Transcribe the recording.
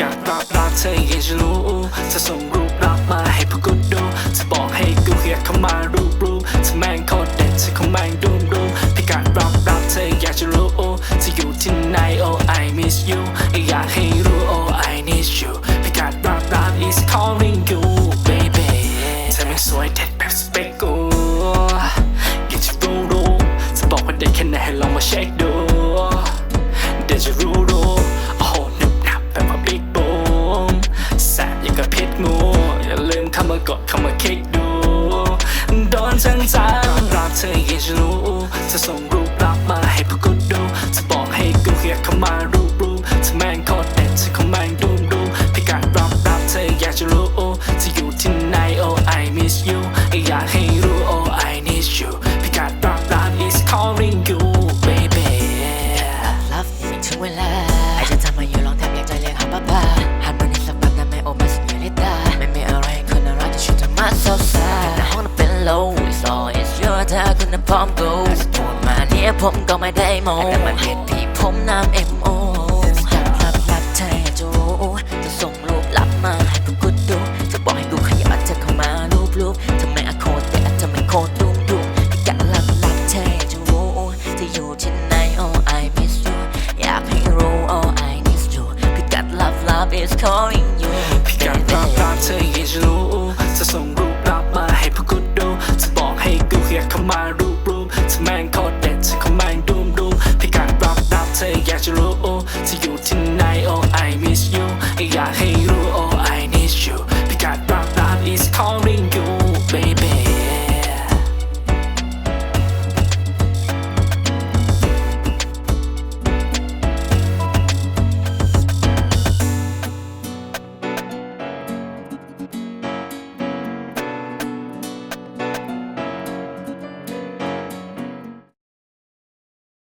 การับรักเธออยากจะรู้จะส่งรูปรักมาให้พวกกูดูจะบอกให้กูอยากเข้ามารูปรูปจะแม่งโคตรเด็ดจะเขาแม่งดูมดูพิการรับรักเธออยากจะรู้จะอยู่ที่ไหน oh I miss you อยากให้รู้ oh I need you พิการรับรัก is calling you baby เธอไม่งสวยเด็ด กับพิษงูอย่าลืมเข้ามากดเข้ามาคลิกดู โดนจังจังรักเธออยากจะรู้จะส่งรูปรักมาให้พวกกูดูจะบอกให้กูอยากเข้ามารู low it's all it's your เธอคุณน่ะพร้อม go พูดมาเนี่ยผมก็ไม่ได้โมแต่มันเรียกพี่ผมน้ำ mo จับรับรับเธอจะรู้จะส่งรูปลับมาให้พวกกูดูจะบอกให้กูขยับเธอเข้ามารูปรูปทำไมอะโคตรแต่ทำไมโคตรดุดุมอยากรับรับเธอจะรู้จะอยู่ที่ไหน oh I miss you อยากให้รู้ oh I need you พิกัด love love is calling oh, you tonight, oh, I miss you, I hey, you.